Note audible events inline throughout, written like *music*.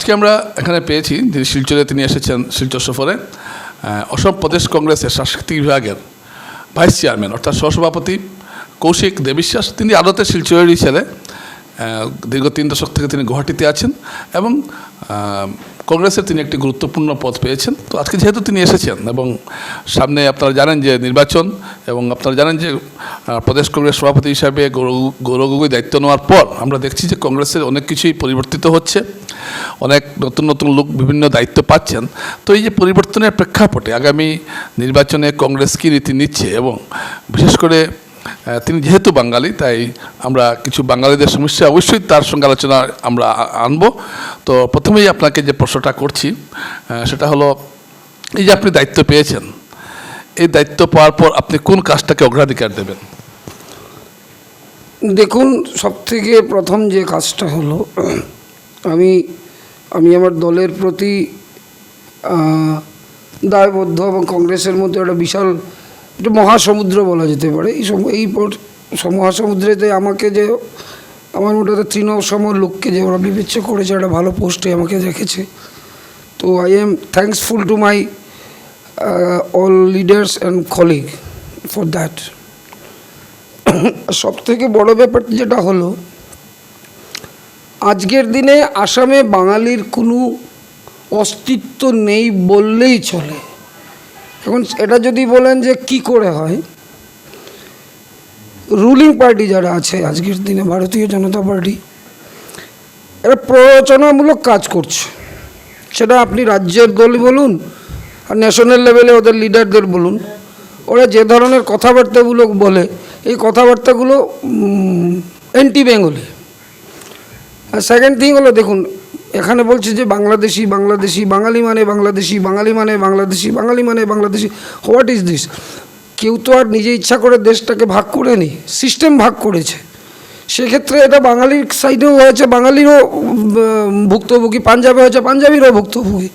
আজকে আমরা এখানে পেয়েছি, যিনি শিলচরে তিনি এসেছেন শিলচর সফরে অসম প্রদেশ কংগ্রেসের সাংস্কৃতিক বিভাগের ভাইস চেয়ারম্যান, অর্থাৎ সহসভাপতি কৌশিক দেবিশ্বাস। তিনি আদতে শিলচরেরই ছেলে দীর্ঘ তিন দশক থেকে তিনি গুয়াহাটিতে আছেন এবং কংগ্রেসের তিনি একটি গুরুত্বপূর্ণ পদ পেয়েছেন। তো আজকে যেহেতু তিনি এসেছেন এবং সামনে আপনারা জানেন যে নির্বাচন এবং আপনারা জানেন যে প্রদেশ কংগ্রেস সভাপতি হিসাবে গৌরব গৌরব দায়িত্ব নেওয়ার পর আমরা দেখছি যে কংগ্রেসের অনেক কিছুই পরিবর্তিত হচ্ছে। অনেক নতুন নতুন লোক বিভিন্ন দায়িত্ব পাচ্ছেন। তো এই যে পরিবর্তনের প্রেক্ষাপটে আগামী নির্বাচনে কংগ্রেস কী রীতি নিচ্ছে এবং বিশেষ করে তিনি যেহেতু বাঙালি, তাই আমরা কিছু বাঙালিদের সমস্যা অবশ্যই তার সঙ্গে আলোচনা আমরা আনব। তো প্রথমেই আপনাকে যে প্রশ্নটা করছি সেটা হলো, এই যে আপনি দায়িত্ব পেয়েছেন, এই দায়িত্ব পাওয়ার পর আপনি কোন কাজটাকে অগ্রাধিকার দেবেন? দেখুন, সবথেকে প্রথম যে কাজটা হলো, আমি আমি আমার দলের প্রতি দায়বদ্ধ এবং কংগ্রেসের মধ্যে একটা বিশাল, একটা মহাসমুদ্র বলা যেতে পারে। এই এই মহাসমুদ্রেতে আমাকে যে, আমার মোটাতে তৃণসম লোককে যে ওরা বিবেচ্য করেছে, একটা ভালো পোস্টে আমাকে রেখেছে তো I am thanksful to my all leaders and colleague for that সব থেকে বড় ব্যাপার যেটা হলো আজকের দিনে আসামে বাঙালির কোনো অস্তিত্ব নেই বললেই চলে। এখন এটা যদি বলেন যে কি করে হয়? রুলিং পার্টি যারা আছে, আজকের দিনে ভারতীয় জনতা পার্টি, এরা প্ররোচনামূলক কাজ করছে। সেটা আপনি রাজ্যের দল বলুন, আর ন্যাশনাল লেভেলে ওদের লিডারদের বলুন, ওরা যে ধরনের কথাবার্তাগুলো বলে, এই কথাবার্তাগুলো অ্যান্টি বেঙ্গলি আর সেকেন্ড থিং হলো, দেখুন, এখানে বলছে যে বাংলাদেশি বাংলাদেশি, বাঙালি মানে বাংলাদেশি, বাঙালি মানে বাংলাদেশি, বাঙালি মানে বাংলাদেশি। হোয়াট ইজ দিস কেউ তো আর নিজে ইচ্ছা করে দেশটাকে ভাগ করে নি সিস্টেম ভাগ করেছে। সেক্ষেত্রে এটা বাঙালির সাইডেও হয়েছে, বাঙালিরও ভুক্তভোগী, পাঞ্জাবে হয়েছে, পাঞ্জাবিরও ভুক্তভোগী।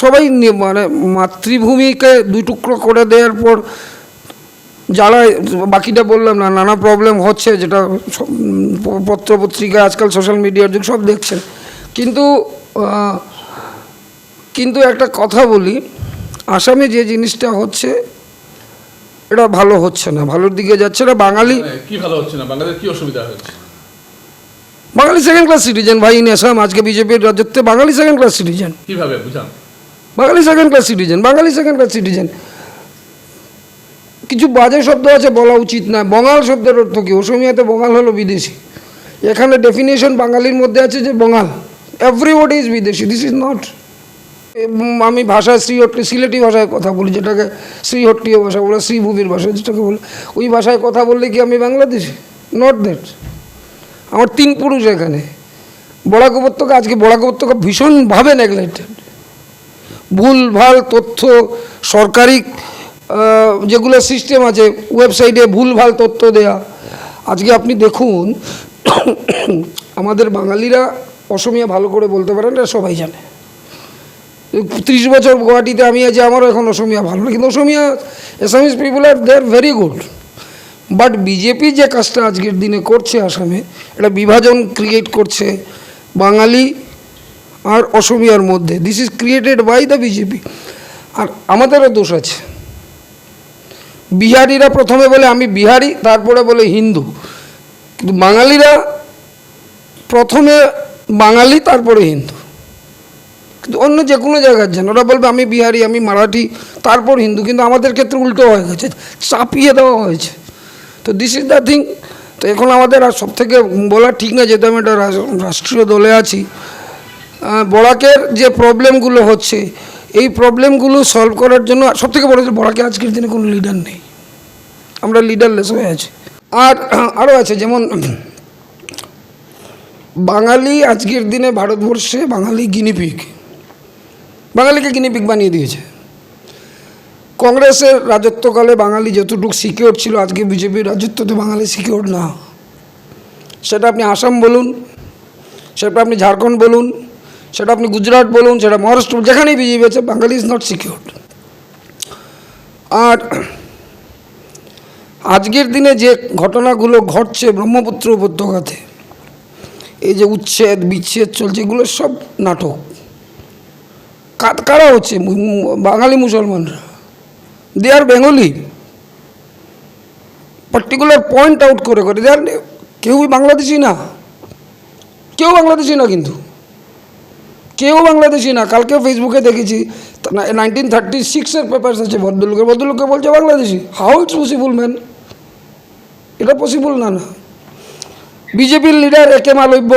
সবাই মানে মাতৃভূমিকে দুই টুকরো করে দেওয়ার পর যারা বাকিটা বললাম না নানা প্রবলেম হচ্ছে যেটা পত্র পত্রিকা আজকাল সোশ্যাল মিডিয়ার যুগ সব দেখছেন কিন্তু কিন্তু একটা কথা বলি আসামে যে জিনিসটা হচ্ছে এটা ভালো হচ্ছে না ভালোর দিকে যাচ্ছে না বাঙালি কি ভালো হচ্ছে না বাংলাদেশের কি অসুবিধা হচ্ছে? বাঙালি সেকেন্ড ক্লাস সিটিজেন ভাই ইন আসাম আজকে বিজেপির রাজত্বে বাঙালি সেকেন্ড ক্লাস সিটিজেন কীভাবে বুঝান? Bangali second class citizen Bangali second class citizen কিছু বাজে শব্দ আছে বলা উচিত না। বঙ্গাল শব্দের অর্থ কি? অসমিয়াতে বঙ্গাল হলো বিদেশি। এখানে ডেফিনেশন বাঙালির মধ্যে আছে যে বঙ্গাল এভরিবডি ইজ বিদেশি। দিস ইজ নট আমি ভাষায় শ্রীহট্টি সিলেটি ভাষায় কথা বলি, যেটাকে শ্রীহট্টীয় ভাষা বলে শ্রীভূমির ভাষা যেটাকে বলে। ওই ভাষায় কথা বললে কি আমি বাংলাদেশি? নট দ্যাট আমার তিন পুরুষ এখানে। বড়াক উপত্যকা, আজকে বড়াক উপত্যকা ভীষণভাবে নেগলেক্টেড ভুল, ভালো, তথ্য, সরকারি যেগুলো সিস্টেম আছে ওয়েবসাইটে ভুলভাল তথ্য দেয়া। আজকে আপনি দেখুন, *coughs* আমাদের বাঙালিরা অসমিয়া ভালো করে বলতে পারেন, এটা সবাই জানে। ত্রিশ বছর গুয়াহাটিতে আমি আছি, আমারও এখন অসমিয়া ভালো না, কিন্তু Asomiya Assamese people R they are very good but BJP যে কাজটা আজকের দিনে করছে আসামে, এটা বিভাজন ক্রিয়েট করছে বাঙালি আর অসমিয়ার মধ্যে। This is created by the BJP আর আমাদেরও দোষ আছে। বিহারিরা প্রথমে বলে, আমি বিহারি, তারপরে বলে হিন্দু। কিন্তু বাঙালিরা প্রথমে বাঙালি, তারপরে হিন্দু। কিন্তু অন্য যে কোনো জায়গার যান ওরা বলবে, আমি বিহারি, আমি মারাঠি, তারপর হিন্দু। কিন্তু আমাদের ক্ষেত্রে উল্টো হয়ে গেছে, চাপিয়ে দেওয়া হয়েছে। তো দিস ইজ দ্য থিং তো এখন আমাদের আর সব থেকে বলা ঠিক না, যেহেতু আমি একটা রাষ্ট্রীয় দলে আছি। বড়াকের যে প্রবলেমগুলো হচ্ছে এই প্রবলেমগুলো সলভ করার জন্য সব থেকে বড় বড়াকে আজকের দিনে কোনো লিডার নেই। আমরা লিডারলেস হয়ে আছি। আর আরও আছে, যেমন বাঙালি আজকের দিনে ভারতবর্ষে বাঙালি গিনিপিক বাঙালিকে গিনিপিক বানিয়ে দিয়েছে। কংগ্রেসের রাজত্বকালে বাঙালি যতটুকু সিকিওর ছিল, আজকে বিজেপির রাজত্বতে বাঙালি সিকিওর না। সেটা আপনি আসাম বলুন, সেটা আপনি ঝাড়খণ্ড বলুন সেটা আপনি গুজরাট বলুন, সেটা মহারাষ্ট্র, যেখানেই বিজেপি আছে, বাঙালি ইজ নট সিকিওর আর আজকের দিনে যে ঘটনাগুলো ঘটছে, ব্রহ্মপুত্র উপত্যকাতে, এই যে উচ্ছেদ, বিচ্ছেদ চলছে, এগুলো সব নাটক। কা- কারা হচ্ছে? বাঙালি মুসলমানরা। They are Bengali particular point out করে করে দে আর কেউই বাংলাদেশি না। কেউ বাংলাদেশি না কিন্তু। কেউ বাংলাদেশি না কালকে ফেসবুকে দেখেছি নাইনটিন থার্টি সিক্সের পেপার্স আছে ভদ্রলোকের ভদ্রলোককে বলছে Bangladeshi. How it's possible man এটা পসিবল না না। বিজেপির লিডার একে মালব্য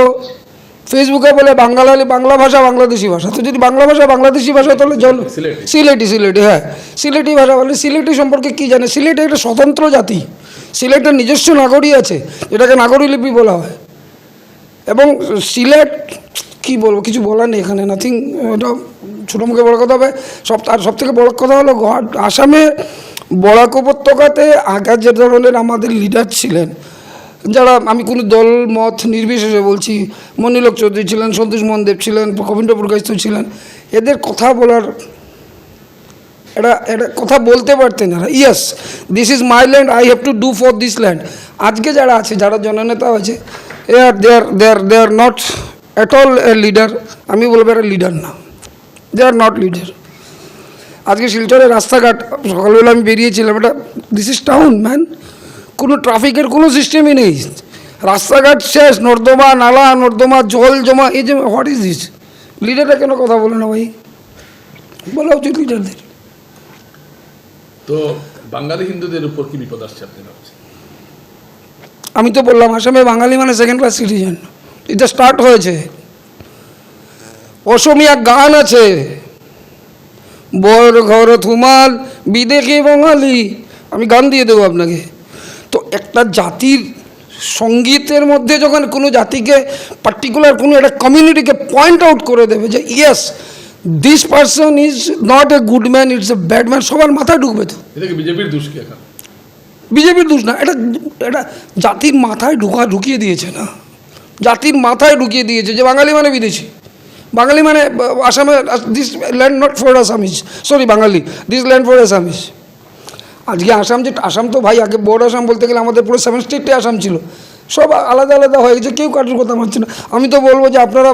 ফেসবুকে বলে বাঙালি বাংলা ভাষা বাংলাদেশি ভাষা। তো যদি বাংলা ভাষা বাংলাদেশি ভাষা তাহলে জল সিলেটি। সিলেটি সিলেটি হ্যাঁ। সিলেটি ভাষা বলে সিলেটি সম্পর্কে কি জানে? সিলেটি একটা স্বতন্ত্র জাতি। সিলেটের নিজস্ব নাগরী আছে যেটাকে নাগরী লিপি বলা হয়। এবং সিলেট কি বলব, কিছু বলার নেই এখানে নাথিং এটা ছোটো মুখে বড় কথা হবে। সব, আর সব থেকে বড় কথা হলো আসামে বরাক উপত্যকাতে আগের যে ধরনের আমাদের লিডার ছিলেন, যারা আমি কোনো দল, মত নির্বিশেষে বলছি মনিলোক চৌধুরী ছিলেন, সন্তোষ মোহন দেব ছিলেন কবীন্দ্র প্রকাশিত ছিলেন, এদের কথা বলার, এটা এটা কথা বলতে পারতেন না yes this is my land I have to do for this land আজকে যারা আছে, যারা জননেতা আছে এ আর they are they are they are not at all a leader আমি বলব এরা লিডার না। দে আর নট লিডার আজকে শিলচরের রাস্তাঘাট সকালবেলা আমি বেরিয়েছিলাম এটা দিস ইজ টাউন ম্যান কোনো ট্রাফিকের কোনো সিস্টেমই নেই। রাস্তাঘাট শেষ নর্দমা নালা নর্দমা জল জমা এই যে হোয়াট ইজ দিস লিডাররা কেন কথা বলে না ভাই? বলা উচিত লিডারদের তো বাঙালি হিন্দুদের উপর কি বিপদ আসছে আপনি আমি তো বললাম আসামে বাঙালি মানে সেকেন্ড ক্লাস সিটিজেন এটা স্টার্ট হয়েছে। অসমিয়া গান আছে। বর ঘর থুমাল বিদেশি বাঙালি। আমি গান দিয়ে দেবো আপনাকে। তো একটা জাতির সঙ্গীতের মধ্যে যখন কোনো জাতিকে পার্টিকুলার কোনো একটা কমিউনিটিকে পয়েন্ট আউট করে দেবে যে yes this person is not a good man it's a bad man সবার মাথায় ঢুকবে তো। বিজেপির দোষ কি বিজেপির দোষ না এটা এটা জাতির মাথায় ঢুকা ঢুকিয়ে দিয়েছে না। জাতির মাথায় ঢুকিয়ে দিয়েছে যে বাঙালি মানে বিদেশি। বাঙালি মানে আসামে this land not for Assamese sorry Bangali this land for Assamese আজকে আসাম যে, আসাম তো ভাই, আগে বোর্ড আসাম বলতে গেলে আমাদের পুরো সেভেন স্টেটে আসাম ছিল। সব আলাদা আলাদা হয়ে গেছে, কেউ কারোর কথা মানছে না। আমি তো বলব যে আপনারা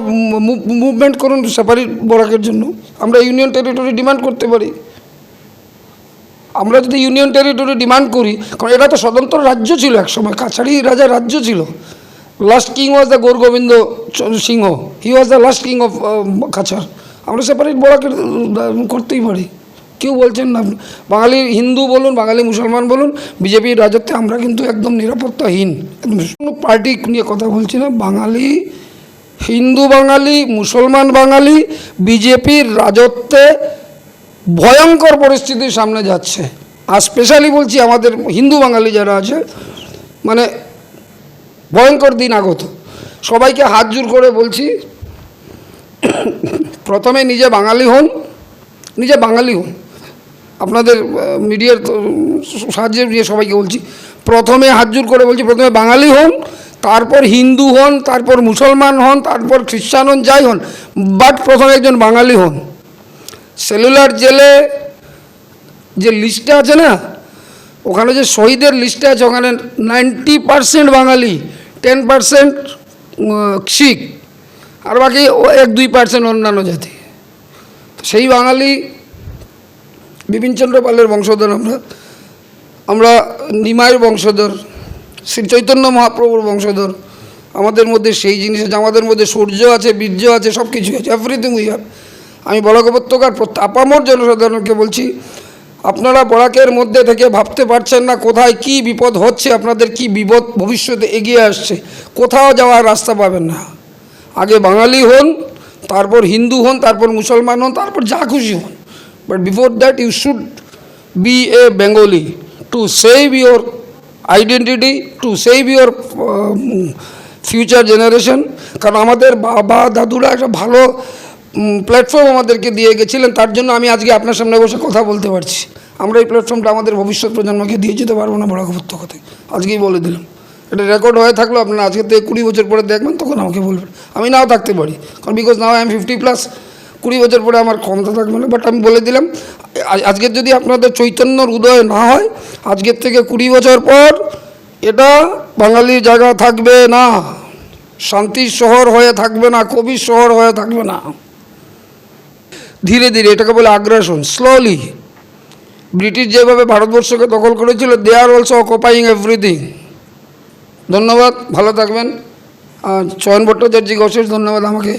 মুভমেন্ট করুন সেপারেট বরাকের জন্য। আমরা ইউনিয়ন টেরিটরি ডিমান্ড করতে পারি। আমরা যদি ইউনিয়ন টেরিটরি ডিমান্ড করি, কারণ এটা তো স্বতন্ত্র রাজ্য ছিল একসময় কাছাড়ি রাজার রাজ্য ছিল। Last king was the Gour Gobinda Singha he was the last king of Cachar আমরা সেপারেট বড়াকে করতেই পারি। কেউ বলছেন না, বাঙালি হিন্দু বলুন, বাঙালি মুসলমান বলুন বিজেপির রাজত্বে আমরা কিন্তু একদম নিরাপত্তাহীন। কোনো পার্টি নিয়ে কথা বলছি না। বাঙালি, হিন্দু বাঙালি, মুসলমান বাঙালি বিজেপির রাজত্বে ভয়ঙ্কর পরিস্থিতির সামনে যাচ্ছে। আর স্পেশালি বলছি আমাদের হিন্দু বাঙালি যারা আছে মানে ভয়ঙ্কর দিন আগত। সবাইকে হাত জোর করে বলছি, প্রথমে নিজে বাঙালি হন, নিজে বাঙালি হন। আপনাদের মিডিয়ার সাহায্যে নিয়ে সবাইকে বলছি, প্রথমে হাত জোর করে বলছি, প্রথমে বাঙালি হন, তারপর হিন্দু হন, তারপর মুসলমান হন, তারপর খ্রিস্টান হন, যাই হন বাট প্রথমে একজন বাঙালি হন। সেলুলার জেলে যে লিস্টে আছে না, ওখানে যে শহীদের লিস্টে আছে, ওখানে ninety percent Bangali. Ten percent Sikh, আর বাকি এক দুই পার্সেন্ট অন্যান্য জাতি। সেই বাঙালি বিপিনচন্দ্র পালের বংশধর আমরা। আমরা নিমাইয়ের বংশধর, শ্রী চৈতন্য মহাপ্রভুর বংশধর। আমাদের মধ্যে সেই জিনিস আছে, আমাদের মধ্যে সূর্য আছে, বীর্য আছে সব কিছু আছে এভরিথিং উই হ্যাভ আমি বলাক আপামর জনসাধারণকে বলছি আপনারা বরাকের মধ্যে থেকে ভাবতে পারছেন না কোথায় কি বিপদ হচ্ছে, আপনাদের কি বিপদ ভবিষ্যতে এগিয়ে আসছে, কোথাও যাওয়ার রাস্তা পাবেন না। আগে বাঙালি হন, তারপর হিন্দু হন, তারপর মুসলমান হন, তারপর যা খুশি হন। But before that you should be a Bengali to save your identity to save your future generation কারণ আমাদের বাবা, দাদুরা একটা ভালো প্ল্যাটফর্ম আমাদেরকে দিয়ে গেছিলেন, তার জন্য আমি আজকে আপনার সামনে বসে কথা বলতে পারছি। আমরা এই প্ল্যাটফর্মটা আমাদের ভবিষ্যৎ প্রজন্মকে দিয়ে যেতে পারব না, বড় উপত্যকাতে আজকেই বলে দিলাম। এটা রেকর্ড হয়ে থাকল, আপনারা আজকে থেকে কুড়ি বছর পরে দেখবেন, তখন আমাকে বলবেন। আমি নাও থাকতে পারি, কারণ because now I am fifty plus কুড়ি বছর পরে আমার ক্ষমতা থাকবে না। বাট আমি বলে দিলাম আজকের যদি আপনাদের চৈতন্যর উদয় না হয়, আজকের থেকে কুড়ি বছর পর এটা বাঙালির জায়গা থাকবে না। শান্তির শহর হয়ে থাকবে না, কবির শহর হয়ে থাকবে না। ধীরে ধীরে এটাকে বলে আগ্রাসন স্লোলি ব্রিটিশ যেভাবে ভারতবর্ষকে দখল করেছিল they are also occupying everything ধন্যবাদ, ভালো থাকবেন। চয়ন ভট্টাচার্যকে অশেষ ধন্যবাদ আমাকে।